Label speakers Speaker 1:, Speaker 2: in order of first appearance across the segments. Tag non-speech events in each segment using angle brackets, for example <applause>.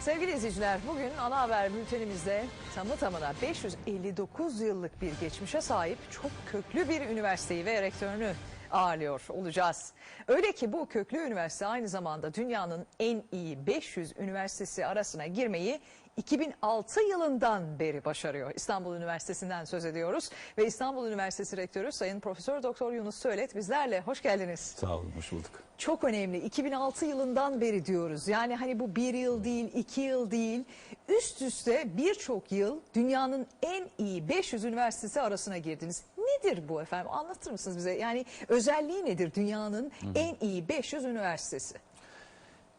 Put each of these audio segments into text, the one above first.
Speaker 1: Sevgili izleyiciler, bugün ana haber bültenimizde tamı tamına 559 yıllık bir geçmişe sahip çok köklü bir üniversiteyi ve rektörünü ağırlıyor olacağız. Öyle ki bu köklü üniversite aynı zamanda dünyanın en iyi 500 üniversitesi arasına girmeyi 2006 yılından beri başarıyor. İstanbul Üniversitesi'nden söz ediyoruz ve İstanbul Üniversitesi Rektörü Sayın Profesör Doktor Yunus Söylet bizlerle. Hoş geldiniz.
Speaker 2: Sağ olun, hoş bulduk.
Speaker 1: Çok önemli. 2006 yılından beri diyoruz. Yani hani bu bir yıl değil, iki yıl değil. Üst üste birçok yıl dünyanın en iyi 500 üniversitesi arasına girdiniz. Nedir bu efendim? Anlatır mısınız bize? Yani özelliği nedir dünyanın en iyi 500 üniversitesi?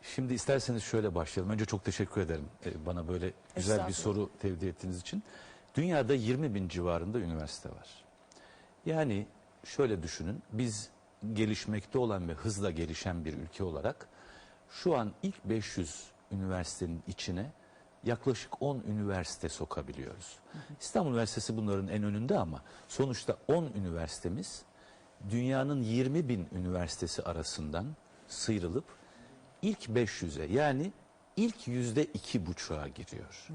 Speaker 2: Şimdi isterseniz şöyle başlayalım. Önce çok teşekkür ederim e, bana böyle güzel bir soru tevdi ettiğiniz için. Dünyada 20 bin civarında üniversite var. Yani şöyle düşünün, biz gelişmekte olan ve hızla gelişen bir ülke olarak şu an ilk 500 üniversitenin içine yaklaşık 10 üniversite sokabiliyoruz. İstanbul Üniversitesi bunların en önünde ama sonuçta 10 üniversitemiz dünyanın 20 bin üniversitesi arasından sıyrılıp ilk 500'e yani ilk yüzde iki buçuğa giriyor.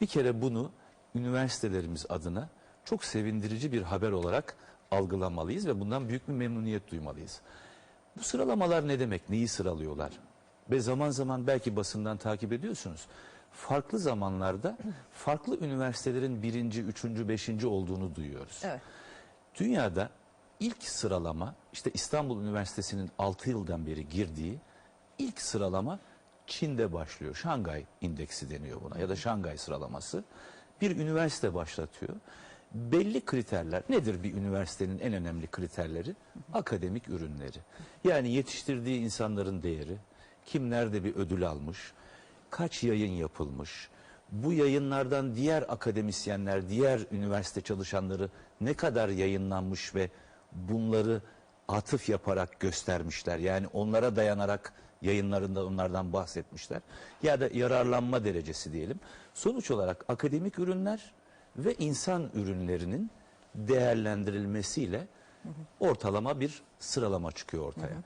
Speaker 2: Bir kere bunu üniversitelerimiz adına çok sevindirici bir haber olarak algılamalıyız ve bundan büyük bir memnuniyet duymalıyız. Bu sıralamalar ne demek? Neyi sıralıyorlar? Ve zaman zaman belki basından takip ediyorsunuz. Farklı zamanlarda farklı üniversitelerin birinci, üçüncü, beşinci olduğunu duyuyoruz.
Speaker 1: Evet.
Speaker 2: Dünyada ilk sıralama işte İstanbul Üniversitesi'nin 6 yıldan beri girdiği ilk sıralama Çin'de başlıyor. Şangay indeksi deniyor buna ya da Şangay sıralaması. Bir üniversite başlatıyor. Belli kriterler nedir bir üniversitenin en önemli kriterleri? Akademik ürünleri. Yani yetiştirdiği insanların değeri, kim nerede bir ödül almış, kaç yayın yapılmış, bu yayınlardan diğer akademisyenler, diğer üniversite çalışanları ne kadar yayınlanmış ve bunları atıf yaparak göstermişler. Yani onlara dayanarak yayınlarında onlardan bahsetmişler. Ya da yararlanma derecesi diyelim. Sonuç olarak akademik ürünler ve insan ürünlerinin değerlendirilmesiyle ortalama bir sıralama çıkıyor ortaya.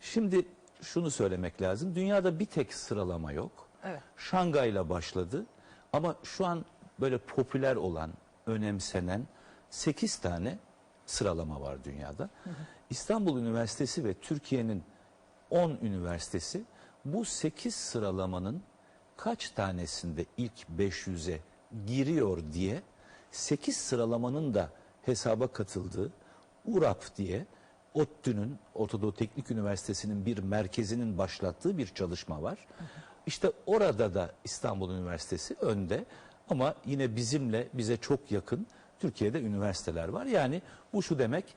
Speaker 2: Şimdi şunu söylemek lazım. Dünyada bir tek sıralama yok.
Speaker 1: Evet.
Speaker 2: Şangay'la başladı ama şu an böyle popüler olan, önemsenen 8 tane sıralama var dünyada. İstanbul Üniversitesi ve Türkiye'nin 10 üniversitesi bu 8 sıralamanın kaç tanesinde ilk 500'e giriyor diye 8 sıralamanın da hesaba katıldığı URAP diye ODTÜ'nün, Ortadoğu Teknik Üniversitesi'nin bir merkezinin başlattığı bir çalışma var. İşte orada da İstanbul Üniversitesi önde ama yine bizimle bize çok yakın Türkiye'de üniversiteler var. Yani bu şu demek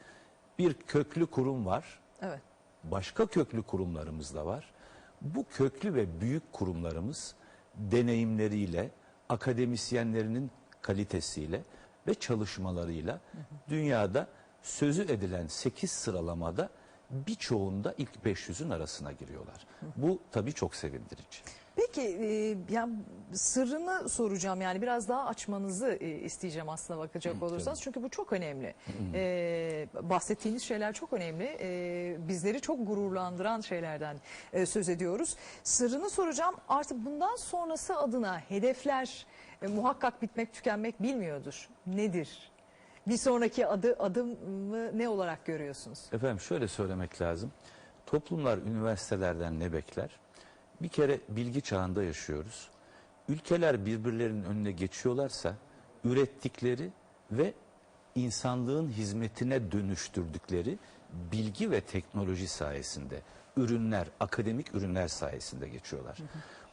Speaker 2: bir köklü kurum var
Speaker 1: Evet.
Speaker 2: başka köklü kurumlarımız da var. Bu köklü ve büyük kurumlarımız deneyimleriyle, akademisyenlerinin kalitesiyle ve çalışmalarıyla dünyada sözü edilen 8 sıralamada birçoğunda ilk 500'ün arasına giriyorlar. Bu tabii çok sevindirici.
Speaker 1: Peki e, yani sırrını soracağım yani biraz daha açmanızı e, isteyeceğim aslına bakacak olursanız çünkü bu çok önemli. E, bahsettiğiniz şeyler çok önemli. E, bizleri çok gururlandıran şeylerden e, söz ediyoruz. Sırrını soracağım artık bundan sonrası adına hedefler e, muhakkak bitmek tükenmek bilmiyordur. Nedir? Bir sonraki adı adımı ne olarak görüyorsunuz?
Speaker 2: Efendim şöyle söylemek lazım. Toplumlar üniversitelerden ne bekler? Bir kere bilgi çağında yaşıyoruz. Ülkeler birbirlerinin önüne geçiyorlarsa ürettikleri ve insanlığın hizmetine dönüştürdükleri bilgi ve teknoloji sayesinde ürünler, akademik ürünler sayesinde geçiyorlar.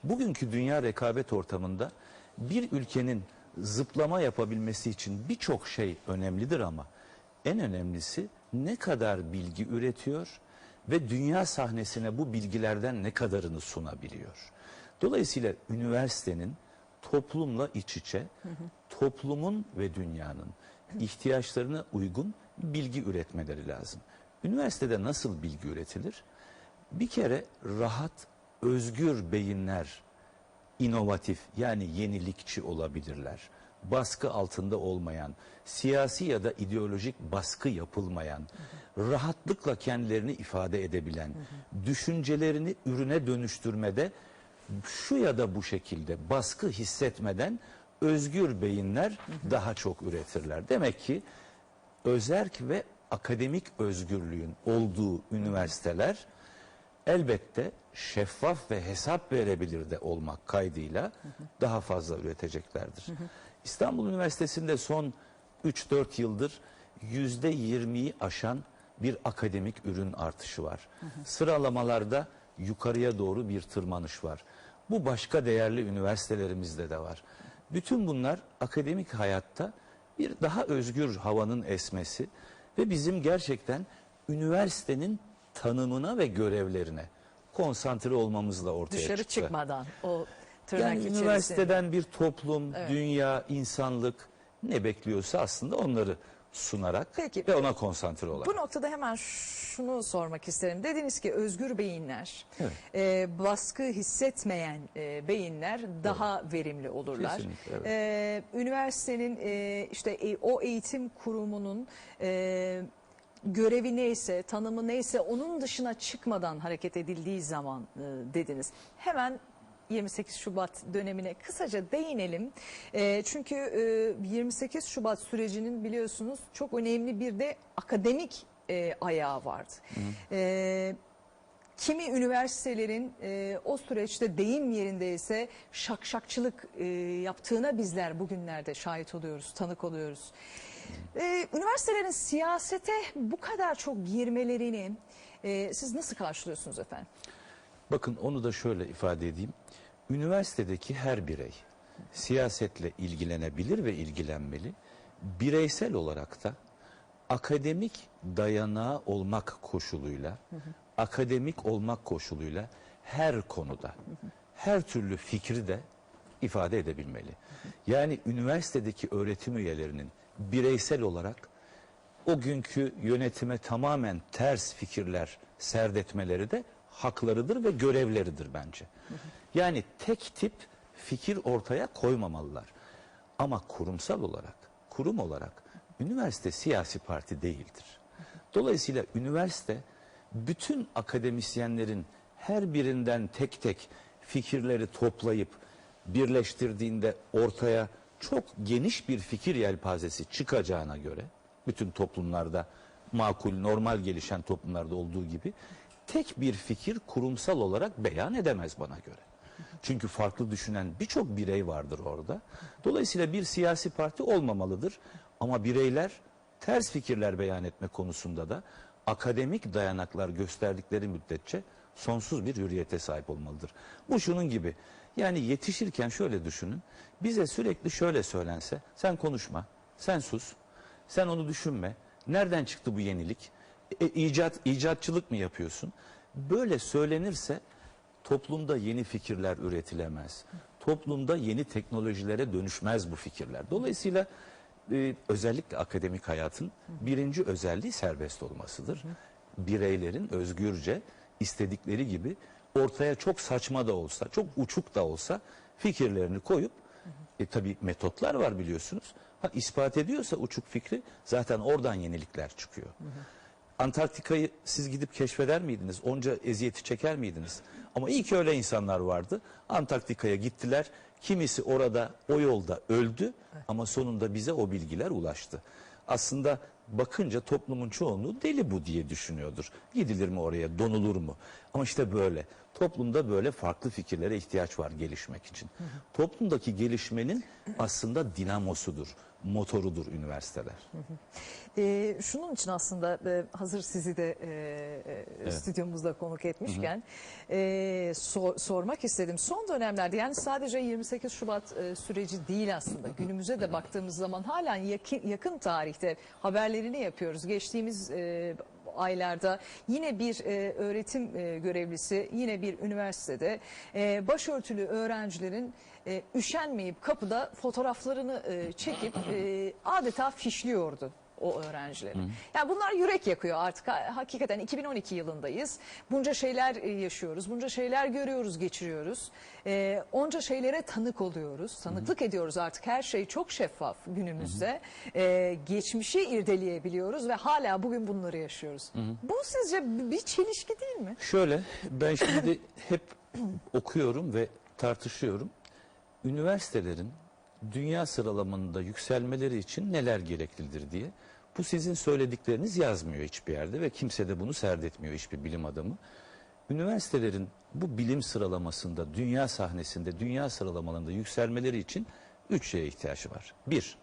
Speaker 2: Bugünkü dünya rekabet ortamında bir ülkenin zıplama yapabilmesi için birçok şey önemlidir ama en önemlisi ne kadar bilgi üretiyor ve dünya sahnesine bu bilgilerden ne kadarını sunabiliyor. Dolayısıyla üniversitenin toplumla iç içe, toplumun ve dünyanın ihtiyaçlarına uygun bilgi üretmeleri lazım. Üniversitede nasıl bilgi üretilir? Bir kere rahat, özgür beyinler inovatif yani yenilikçi olabilirler. Baskı altında olmayan, siyasi ya da ideolojik baskı yapılmayan, rahatlıkla kendilerini ifade edebilen, düşüncelerini ürüne dönüştürmede şu ya da bu şekilde baskı hissetmeden özgür beyinler daha çok üretirler. Demek ki özerk ve akademik özgürlüğün olduğu üniversiteler elbette şeffaf ve hesap verebilir de olmak kaydıyla daha fazla üreteceklerdir. İstanbul Üniversitesi'nde son 3-4 yıldır yüzde 20'yi aşan bir akademik ürün artışı var. Sıralamalarda yukarıya doğru bir tırmanış var. Bu başka değerli üniversitelerimizde de var. Bütün bunlar akademik hayatta bir daha özgür havanın esmesi ve bizim gerçekten üniversitenin tanımına ve görevlerine konsantre olmamızla ortaya
Speaker 1: Dışarı
Speaker 2: çıktı.
Speaker 1: çıkmadan o tırnak
Speaker 2: Yani
Speaker 1: içerisinde.
Speaker 2: üniversiteden bir toplum, dünya, insanlık ne bekliyorsa aslında onları sunarak
Speaker 1: Peki.
Speaker 2: ve ona konsantre olarak.
Speaker 1: Bu noktada hemen şunu sormak isterim. Dediniz ki özgür beyinler,
Speaker 2: Evet.
Speaker 1: e, baskı hissetmeyen e, beyinler daha verimli olurlar.
Speaker 2: Kesinlikle, evet.
Speaker 1: E, üniversitenin e, işte e, o eğitim kurumunun e, görevi neyse, tanımı neyse onun dışına çıkmadan hareket edildiği zaman e, dediniz. Hemen 28 Şubat dönemine kısaca değinelim. E, çünkü e, 28 Şubat sürecinin biliyorsunuz çok önemli bir de akademik e, ayağı vardı. E, kimi üniversitelerin e, o süreçte deyim yerindeyse şakşakçılık e, yaptığına bizler bugünlerde şahit oluyoruz, tanık oluyoruz. E, üniversitelerin siyasete bu kadar çok girmelerini e, siz nasıl karşılıyorsunuz efendim?
Speaker 2: Bakın onu da şöyle ifade edeyim. Üniversitedeki her birey siyasetle ilgilenebilir ve ilgilenmeli. Bireysel olarak da akademik dayanağı olmak koşuluyla, akademik olmak koşuluyla her konuda, her türlü fikri de ifade edebilmeli. Yani üniversitedeki öğretim üyelerinin bireysel olarak o günkü yönetime tamamen ters fikirler serdetmeleri de haklarıdır ve görevleridir bence. Yani tek tip fikir ortaya koymamalılar. Ama kurumsal olarak, kurum olarak üniversite siyasi parti değildir. Dolayısıyla üniversite bütün akademisyenlerin her birinden tek tek fikirleri toplayıp birleştirdiğinde ortaya çok geniş bir fikir yelpazesi çıkacağına göre bütün toplumlarda makul, normal gelişen toplumlarda olduğu gibi tek bir fikir kurumsal olarak beyan edemez bana göre. Çünkü farklı düşünen birçok birey vardır orada. Dolayısıyla bir siyasi parti olmamalıdır. Ama bireyler ters fikirler beyan etme konusunda da akademik dayanaklar gösterdikleri müddetçe sonsuz bir hürriyete sahip olmalıdır. Bu şunun gibi. Yani yetişirken şöyle düşünün. Bize sürekli şöyle söylense sen konuşma, sen sus, sen onu düşünme. Nereden çıktı bu yenilik? E, icat, icatçılık mı yapıyorsun? Böyle söylenirse toplumda yeni fikirler üretilemez. Toplumda yeni teknolojilere dönüşmez bu fikirler. Dolayısıyla e, özellikle akademik hayatın birinci özelliği serbest olmasıdır. Bireylerin özgürce istedikleri gibi ortaya çok saçma da olsa, çok uçuk da olsa fikirlerini koyup e, tabii metotlar var biliyorsunuz. Ha, ispat ediyorsa uçuk fikri zaten oradan yenilikler çıkıyor. Antarktika'yı siz gidip keşfeder miydiniz? Onca eziyeti çeker miydiniz? Ama iyi ki öyle insanlar vardı. Antarktika'ya gittiler. Kimisi orada o yolda öldü ama sonunda bize o bilgiler ulaştı. Aslında bakınca toplumun çoğunluğu deli bu diye düşünüyordur. Gidilir mi oraya, donulur mu? Ama işte böyle. Toplumda böyle farklı fikirlere ihtiyaç var gelişmek için. Toplumdaki gelişmenin aslında dinamosudur, motorudur üniversiteler.
Speaker 1: Ee, şunun için aslında e, hazır sizi de e, e, stüdyomuzda konuk etmişken e, sor- sormak istedim. Son dönemlerde yani sadece 28 Şubat e, süreci değil aslında günümüze de baktığımız zaman halen yakın, yakın tarihte haberlerini yapıyoruz. Geçtiğimiz e, aylarda yine bir e, öğretim e, görevlisi yine bir üniversitede e, başörtülü öğrencilerin e, üşenmeyip kapıda fotoğraflarını e, çekip e, adeta fişliyordu. O öğrencileri. Yani bunlar yürek yakıyor artık. Ha- Hakikaten 2012 yılındayız. Bunca şeyler e, yaşıyoruz. Bunca şeyler görüyoruz, geçiriyoruz. E, onca şeylere tanık oluyoruz. Tanıklık ediyoruz artık. Her şey çok şeffaf günümüzde. E, geçmişi irdeleyebiliyoruz ve hala bugün bunları yaşıyoruz. Bu sizce bir çelişki değil mi?
Speaker 2: Şöyle ben şimdi hep <clears throat> okuyorum ve tartışıyorum. Üniversitelerin dünya sıralamanında yükselmeleri için neler gereklidir diye. Bu sizin söyledikleriniz yazmıyor hiçbir yerde ve kimse de bunu serdetmiyor hiçbir bilim adamı. Üniversitelerin bu bilim sıralamasında, dünya sahnesinde, dünya sıralamalarında yükselmeleri için üç şeye ihtiyaç var. Bir,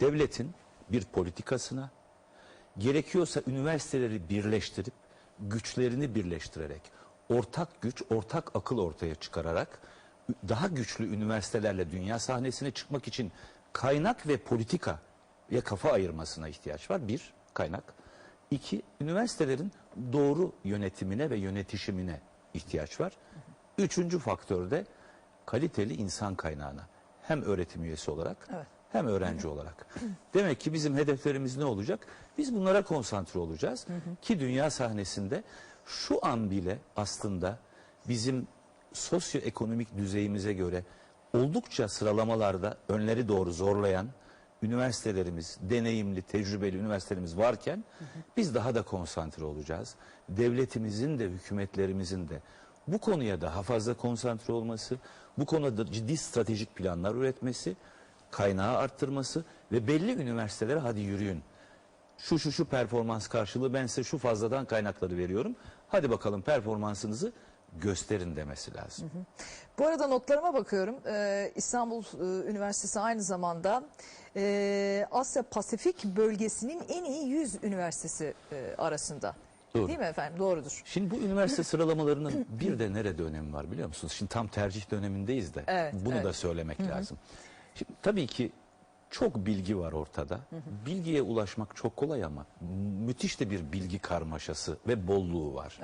Speaker 2: devletin bir politikasına, gerekiyorsa üniversiteleri birleştirip, güçlerini birleştirerek, ortak güç, ortak akıl ortaya çıkararak, daha güçlü üniversitelerle dünya sahnesine çıkmak için kaynak ve politika ya kafa ayırmasına ihtiyaç var. Bir, kaynak. İki, üniversitelerin doğru yönetimine ve yönetişimine ihtiyaç var. Üçüncü faktör de kaliteli insan kaynağına. Hem öğretim üyesi olarak
Speaker 1: Evet.
Speaker 2: hem öğrenci olarak. Demek ki bizim hedeflerimiz ne olacak? Biz bunlara konsantre olacağız. Ki dünya sahnesinde şu an bile aslında bizim sosyoekonomik düzeyimize göre oldukça sıralamalarda önleri doğru zorlayan üniversitelerimiz, deneyimli, tecrübeli üniversitelerimiz varken biz daha da konsantre olacağız. Devletimizin de hükümetlerimizin de bu konuya daha fazla konsantre olması, bu konuda ciddi stratejik planlar üretmesi, kaynağı arttırması ve belli üniversitelere hadi yürüyün. Şu şu şu performans karşılığı ben size şu fazladan kaynakları veriyorum. Hadi bakalım performansınızı gösterin demesi lazım.
Speaker 1: Bu arada notlarıma bakıyorum. Ee, İstanbul e, Üniversitesi aynı zamanda e, Asya Pasifik bölgesinin en iyi 100 üniversitesi e, arasında.
Speaker 2: Doğru.
Speaker 1: Değil mi efendim? Doğrudur.
Speaker 2: Şimdi bu üniversite sıralamalarının <clears throat> bir de nerede önemi var biliyor musunuz? Şimdi tam tercih dönemindeyiz de
Speaker 1: Evet,
Speaker 2: bunu
Speaker 1: evet.
Speaker 2: da söylemek lazım. Şimdi tabii ki çok bilgi var ortada. Bilgiye ulaşmak çok kolay ama müthiş de bir bilgi karmaşası ve bolluğu var.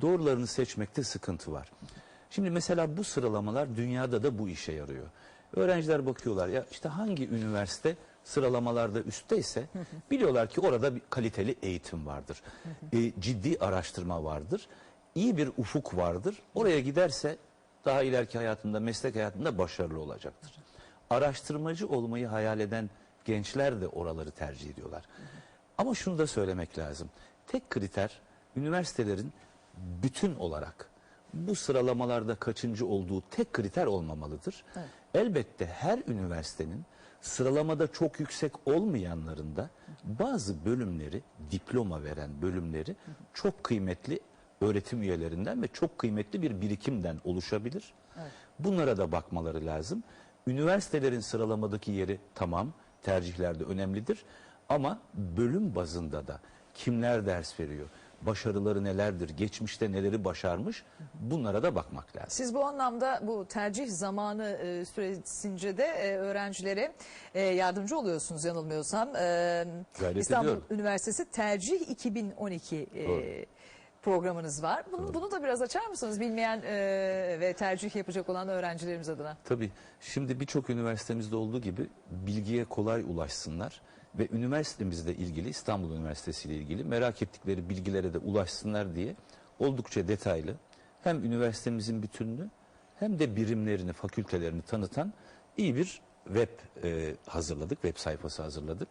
Speaker 2: Doğrularını seçmekte sıkıntı var. Şimdi mesela bu sıralamalar dünyada da bu işe yarıyor. Öğrenciler bakıyorlar ya işte hangi üniversite sıralamalarda üstteyse <laughs> biliyorlar ki orada bir kaliteli eğitim vardır. <laughs> E, ciddi araştırma vardır. iyi bir ufuk vardır. Oraya giderse daha ileriki hayatında, meslek hayatında başarılı olacaktır. Araştırmacı olmayı hayal eden gençler de oraları tercih ediyorlar. <laughs> Ama şunu da söylemek lazım. Tek kriter üniversitelerin bütün olarak bu sıralamalarda kaçıncı olduğu tek kriter olmamalıdır. Elbette her üniversitenin sıralamada çok yüksek olmayanlarında bazı bölümleri, diploma veren bölümleri çok kıymetli öğretim üyelerinden ve çok kıymetli bir birikimden oluşabilir. Bunlara da bakmaları lazım. Üniversitelerin sıralamadaki yeri tamam, tercihlerde önemlidir. Ama bölüm bazında da kimler ders veriyor, başarıları nelerdir, geçmişte neleri başarmış bunlara da bakmak lazım.
Speaker 1: Siz bu anlamda bu tercih zamanı e, süresince de e, öğrencilere e, yardımcı oluyorsunuz yanılmıyorsam. E,
Speaker 2: Gayret
Speaker 1: İstanbul
Speaker 2: ediyorum.
Speaker 1: Üniversitesi Tercih 2012 e,
Speaker 2: Doğru.
Speaker 1: programınız var. Bunu, bunu da biraz açar mısınız bilmeyen e, ve tercih yapacak olan öğrencilerimiz adına?
Speaker 2: Tabii şimdi birçok üniversitemizde olduğu gibi bilgiye kolay ulaşsınlar ve üniversitemizle ilgili İstanbul Üniversitesi ile ilgili merak ettikleri bilgilere de ulaşsınlar diye oldukça detaylı hem üniversitemizin bütününü hem de birimlerini, fakültelerini tanıtan iyi bir web e, hazırladık, web sayfası hazırladık.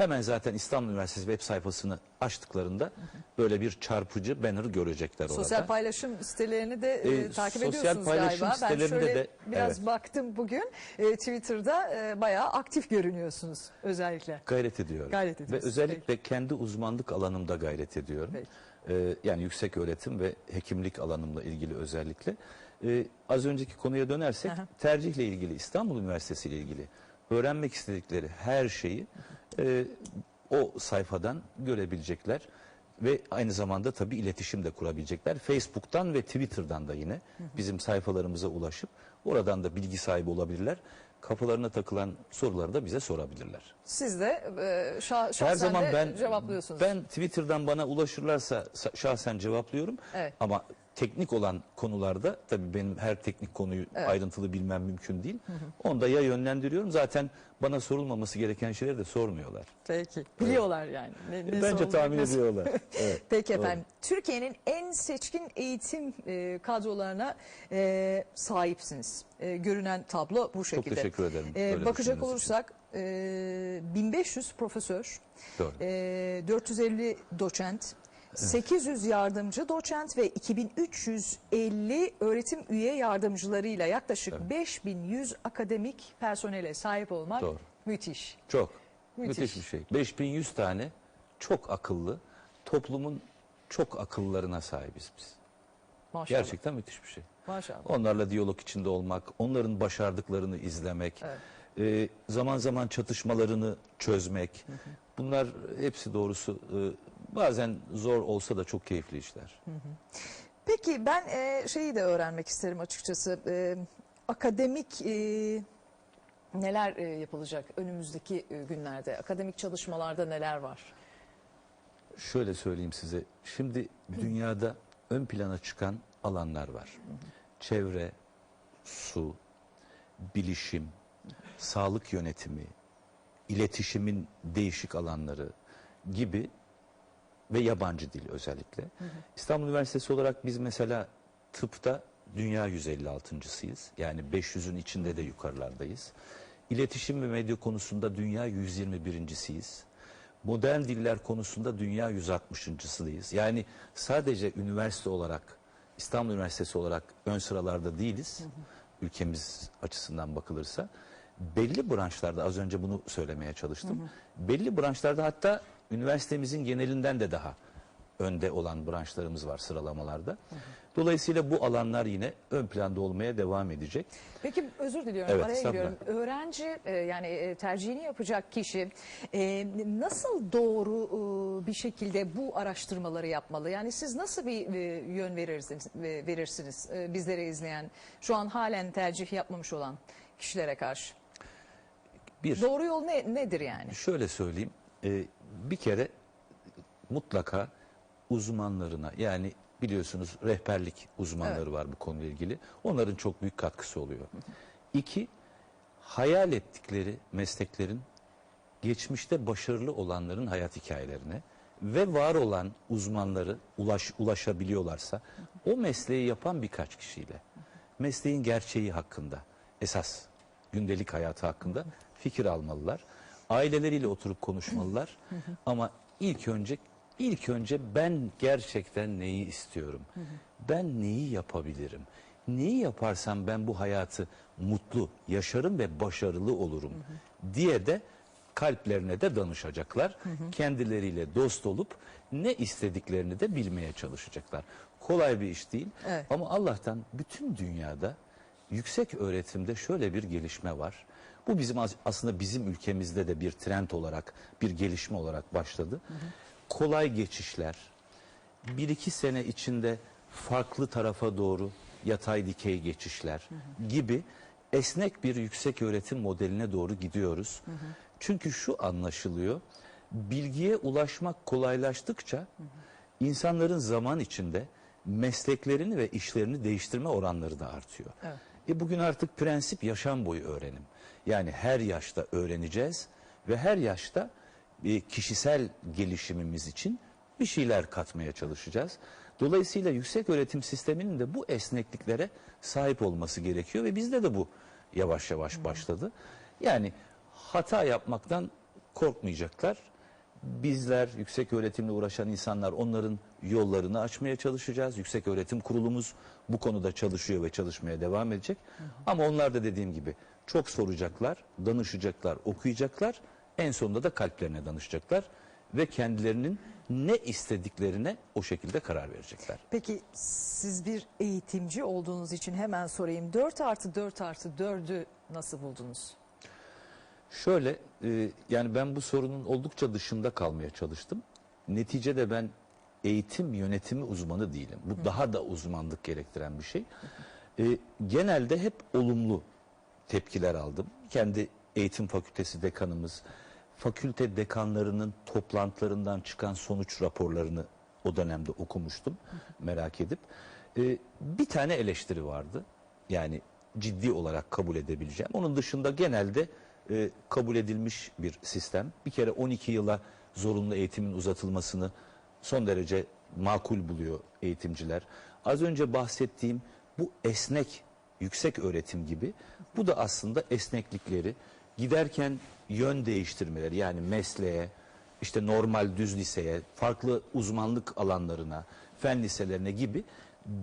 Speaker 2: Hemen zaten İstanbul Üniversitesi web sayfasını açtıklarında böyle bir çarpıcı banner görecekler orada.
Speaker 1: Sosyal paylaşım sitelerini de e,
Speaker 2: Ee,
Speaker 1: takip
Speaker 2: sosyal
Speaker 1: ediyorsunuz
Speaker 2: paylaşım
Speaker 1: galiba. Ben
Speaker 2: sitelerinde
Speaker 1: şöyle
Speaker 2: de-
Speaker 1: biraz
Speaker 2: evet.
Speaker 1: baktım bugün e, Twitter'da e, bayağı aktif görünüyorsunuz özellikle.
Speaker 2: Gayret ediyorum.
Speaker 1: Gayret
Speaker 2: Ve
Speaker 1: ediyorsun,
Speaker 2: özellikle kendi uzmanlık alanımda gayret ediyorum.
Speaker 1: Peki.
Speaker 2: Ee, yani yüksek öğretim ve hekimlik alanımla ilgili özellikle. Ee, az önceki konuya dönersek
Speaker 1: Aha.
Speaker 2: tercihle ilgili İstanbul Üniversitesi ile ilgili öğrenmek istedikleri her şeyi e, o sayfadan görebilecekler. Ve aynı zamanda tabii iletişim de kurabilecekler. Facebook'tan ve Twitter'dan da yine bizim sayfalarımıza ulaşıp oradan da bilgi sahibi olabilirler. kafalarına takılan soruları da bize sorabilirler.
Speaker 1: Siz de e, şah, şahsen
Speaker 2: Her zaman
Speaker 1: de
Speaker 2: ben
Speaker 1: cevaplıyorsunuz.
Speaker 2: ben Twitter'dan bana ulaşırlarsa sa- şahsen cevaplıyorum.
Speaker 1: Evet.
Speaker 2: Ama teknik olan konularda tabii benim her teknik konuyu ayrıntılı bilmem mümkün değil. Onu da ya yönlendiriyorum. Zaten bana sorulmaması gereken şeyleri de sormuyorlar.
Speaker 1: Peki. Biliyorlar yani. Ne, ne
Speaker 2: Bence tahmin ediyorlar. <laughs> Evet.
Speaker 1: Peki
Speaker 2: Doğru.
Speaker 1: efendim. Türkiye'nin en seçkin eğitim e, kadrolarına e, sahipsiniz. E, görünen tablo bu şekilde.
Speaker 2: teşekkür ederim
Speaker 1: E, bakacak
Speaker 2: düşündüğünüz için.
Speaker 1: E, 1500 profesör,
Speaker 2: Doğru.
Speaker 1: e, 450 doçent, 800 yardımcı doçent ve 2350 öğretim üye yardımcılarıyla yaklaşık 5100 akademik personele sahip olmak
Speaker 2: Doğru.
Speaker 1: müthiş.
Speaker 2: Çok.
Speaker 1: Müthiş.
Speaker 2: Müthiş. bir şey. 5100 tane çok akıllı, toplumun çok akıllarına sahibiz biz.
Speaker 1: Maşallah.
Speaker 2: Gerçekten müthiş bir şey.
Speaker 1: Maşallah.
Speaker 2: Onlarla diyalog içinde olmak, onların başardıklarını izlemek, e, zaman zaman çatışmalarını çözmek. Bunlar hepsi doğrusu e, bazen zor olsa da çok keyifli işler.
Speaker 1: Peki ben e, şeyi de öğrenmek isterim açıkçası. E, akademik e, neler e, yapılacak önümüzdeki e, günlerde? Akademik çalışmalarda neler var?
Speaker 2: Şöyle söyleyeyim size. Şimdi dünyada ön plana çıkan alanlar var. Çevre, su, bilişim, sağlık yönetimi, iletişimin değişik alanları gibi ve yabancı dil özellikle. İstanbul Üniversitesi olarak biz mesela tıpta dünya 156.sıyız. Yani 500'ün içinde de yukarılardayız. İletişim ve medya konusunda dünya 121.siyiz. Modern diller konusunda dünya 160.sıyız. Yani sadece üniversite olarak, İstanbul Üniversitesi olarak ön sıralarda değiliz. Ülkemiz açısından bakılırsa. Belli branşlarda, az önce bunu söylemeye çalıştım. Belli branşlarda hatta üniversitemizin genelinden de daha önde olan branşlarımız var sıralamalarda. Dolayısıyla bu alanlar yine ön planda olmaya devam edecek.
Speaker 1: Peki özür diliyorum
Speaker 2: Evet,
Speaker 1: araya giriyorum. Öğrenci e, yani e, tercihini yapacak kişi e, nasıl doğru bir şekilde bu araştırmaları yapmalı? Yani siz nasıl bir yön verirsiniz, verirsiniz bizlere izleyen şu an halen tercih yapmamış olan kişilere karşı?
Speaker 2: Bir,
Speaker 1: Doğru yol ne, nedir yani?
Speaker 2: Şöyle söyleyeyim. e, bir kere mutlaka uzmanlarına yani biliyorsunuz rehberlik uzmanları var bu konuyla ilgili. Onların çok büyük katkısı oluyor. İki, hayal ettikleri mesleklerin geçmişte başarılı olanların hayat hikayelerine ve var olan uzmanları ulaş, ulaşabiliyorlarsa o mesleği yapan birkaç kişiyle mesleğin gerçeği hakkında esas gündelik hayatı hakkında fikir almalılar. Aileleriyle oturup konuşmalılar. <laughs> Ama ilk önce ilk önce ben gerçekten neyi istiyorum? Ben neyi yapabilirim? Neyi yaparsam ben bu hayatı mutlu yaşarım ve başarılı olurum diye de kalplerine de danışacaklar. Kendileriyle dost olup ne istediklerini de bilmeye çalışacaklar. Kolay bir iş değil
Speaker 1: Evet.
Speaker 2: ama Allah'tan bütün dünyada yüksek öğretimde şöyle bir gelişme var. Bu bizim as- aslında bizim ülkemizde de bir trend olarak, bir gelişme olarak başladı. Kolay geçişler, bir iki sene içinde farklı tarafa doğru yatay dikey geçişler gibi esnek bir yüksek öğretim modeline doğru gidiyoruz. Çünkü şu anlaşılıyor, bilgiye ulaşmak kolaylaştıkça insanların zaman içinde mesleklerini ve işlerini değiştirme oranları da artıyor.
Speaker 1: Evet.
Speaker 2: E bugün artık prensip yaşam boyu öğrenim. Yani her yaşta öğreneceğiz ve her yaşta e, kişisel gelişimimiz için bir şeyler katmaya çalışacağız. Dolayısıyla yüksek öğretim sisteminin de bu esnekliklere sahip olması gerekiyor ve bizde de bu yavaş yavaş başladı. Yani hata yapmaktan korkmayacaklar. Bizler yüksek öğretimle uğraşan insanlar onların yollarını açmaya çalışacağız. Yüksek öğretim kurulumuz bu konuda çalışıyor ve çalışmaya devam edecek. Ama onlar da dediğim gibi çok soracaklar, danışacaklar, okuyacaklar. En sonunda da kalplerine danışacaklar ve kendilerinin ne istediklerine o şekilde karar verecekler.
Speaker 1: Peki siz bir eğitimci olduğunuz için hemen sorayım. 4 artı 4 artı 4'ü nasıl buldunuz?
Speaker 2: Şöyle e, yani ben bu sorunun oldukça dışında kalmaya çalıştım. Neticede ben eğitim yönetimi uzmanı değilim. Bu daha da uzmanlık gerektiren bir şey. E, genelde hep olumlu tepkiler aldım. Kendi eğitim fakültesi dekanımız, fakülte dekanlarının toplantılarından çıkan sonuç raporlarını o dönemde okumuştum merak edip. Ee, bir tane eleştiri vardı. Yani ciddi olarak kabul edebileceğim. Onun dışında genelde e, kabul edilmiş bir sistem. Bir kere 12 yıla zorunlu eğitimin uzatılmasını son derece makul buluyor eğitimciler. Az önce bahsettiğim bu esnek yüksek öğretim gibi bu da aslında esneklikleri giderken yön değiştirmeleri yani mesleğe işte normal düz liseye farklı uzmanlık alanlarına fen liselerine gibi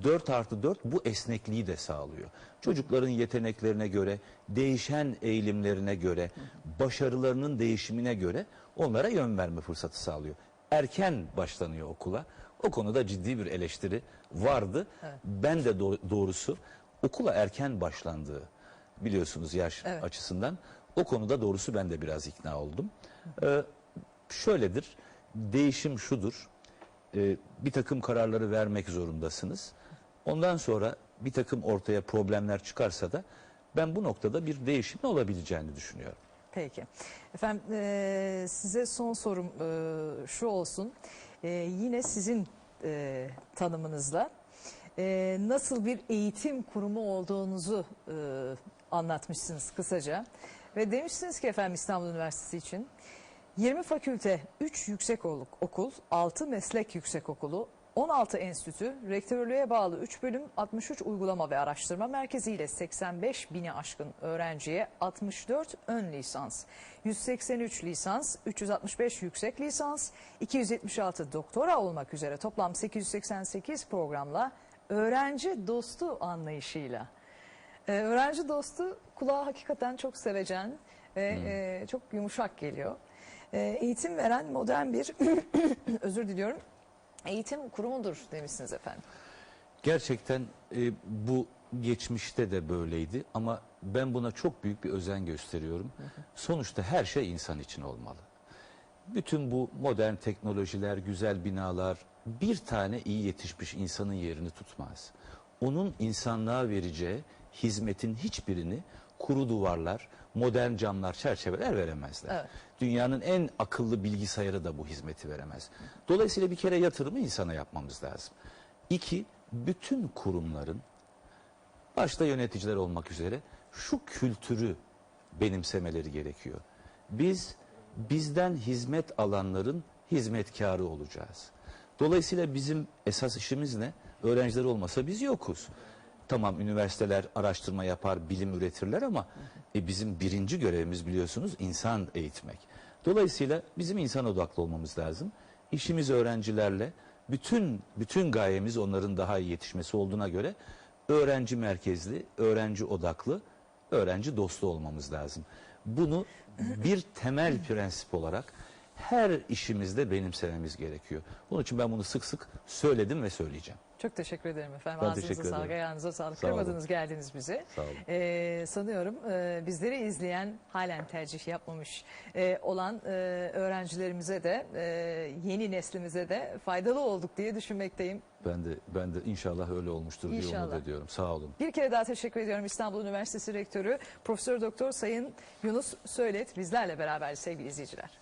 Speaker 2: 4 artı 4 bu esnekliği de sağlıyor. Çocukların yeteneklerine göre, değişen eğilimlerine göre, başarılarının değişimine göre onlara yön verme fırsatı sağlıyor. Erken başlanıyor okula. O konuda ciddi bir eleştiri vardı. Ben de do- doğrusu okula erken başlandığı biliyorsunuz yaş
Speaker 1: Evet.
Speaker 2: açısından. O konuda doğrusu ben de biraz ikna oldum. Ee, şöyledir, değişim şudur. Ee, bir takım kararları vermek zorundasınız. Ondan sonra bir takım ortaya problemler çıkarsa da ben bu noktada bir değişimin olabileceğini düşünüyorum.
Speaker 1: Peki. Efendim e, size son sorum e, şu olsun. E, yine sizin e, tanımınızla e, nasıl bir eğitim kurumu olduğunuzu e, anlatmışsınız kısaca. Ve demişsiniz ki efendim İstanbul Üniversitesi için 20 fakülte, 3 yüksek okul, 6 meslek yüksekokulu, 16 enstitü, rektörlüğe bağlı 3 bölüm, 63 uygulama ve araştırma merkezi ile 85 bini aşkın öğrenciye 64 ön lisans, 183 lisans, 365 yüksek lisans, 276 doktora olmak üzere toplam 888 programla öğrenci dostu anlayışıyla ee, öğrenci dostu kulağa hakikaten çok sevecen ve e, çok yumuşak geliyor. Ee, eğitim veren modern bir, <coughs> özür diliyorum, eğitim kurumudur demişsiniz efendim.
Speaker 2: Gerçekten e, bu geçmişte de böyleydi ama ben buna çok büyük bir özen gösteriyorum. Sonuçta her şey insan için olmalı. Bütün bu modern teknolojiler, güzel binalar bir tane iyi yetişmiş insanın yerini tutmaz. Onun insanlığa vereceği hizmetin hiçbirini kuru duvarlar, modern camlar, çerçeveler veremezler.
Speaker 1: Evet.
Speaker 2: Dünyanın en akıllı bilgisayarı da bu hizmeti veremez. Dolayısıyla bir kere yatırımı insana yapmamız lazım. İki, bütün kurumların başta yöneticiler olmak üzere şu kültürü benimsemeleri gerekiyor. Biz bizden hizmet alanların hizmetkarı olacağız. Dolayısıyla bizim esas işimiz ne? Öğrenciler olmasa biz yokuz. Tamam üniversiteler araştırma yapar, bilim üretirler ama e, bizim birinci görevimiz biliyorsunuz insan eğitmek. Dolayısıyla bizim insan odaklı olmamız lazım. İşimiz öğrencilerle, bütün bütün gayemiz onların daha iyi yetişmesi olduğuna göre öğrenci merkezli, öğrenci odaklı, öğrenci dostu olmamız lazım. Bunu bir temel prensip olarak her işimizde benimsememiz gerekiyor. Bunun için ben bunu sık sık söyledim ve söyleyeceğim.
Speaker 1: Çok teşekkür ederim efendim.
Speaker 2: Ben
Speaker 1: Ağzınıza
Speaker 2: teşekkür
Speaker 1: sağlık, ayağınıza sağlık.
Speaker 2: Sağ olun.
Speaker 1: Kırmadınız geldiniz bize.
Speaker 2: Sağ olun.
Speaker 1: Ee, sanıyorum e, bizleri izleyen, halen tercih yapmamış e, olan e, öğrencilerimize de, e, yeni neslimize de faydalı olduk diye düşünmekteyim.
Speaker 2: Ben de ben de inşallah öyle olmuştur diye
Speaker 1: İnşallah.
Speaker 2: umut ediyorum. Sağ olun.
Speaker 1: Bir kere daha teşekkür ediyorum İstanbul Üniversitesi Rektörü Profesör Doktor Sayın Yunus Söylet bizlerle beraber sevgili izleyiciler.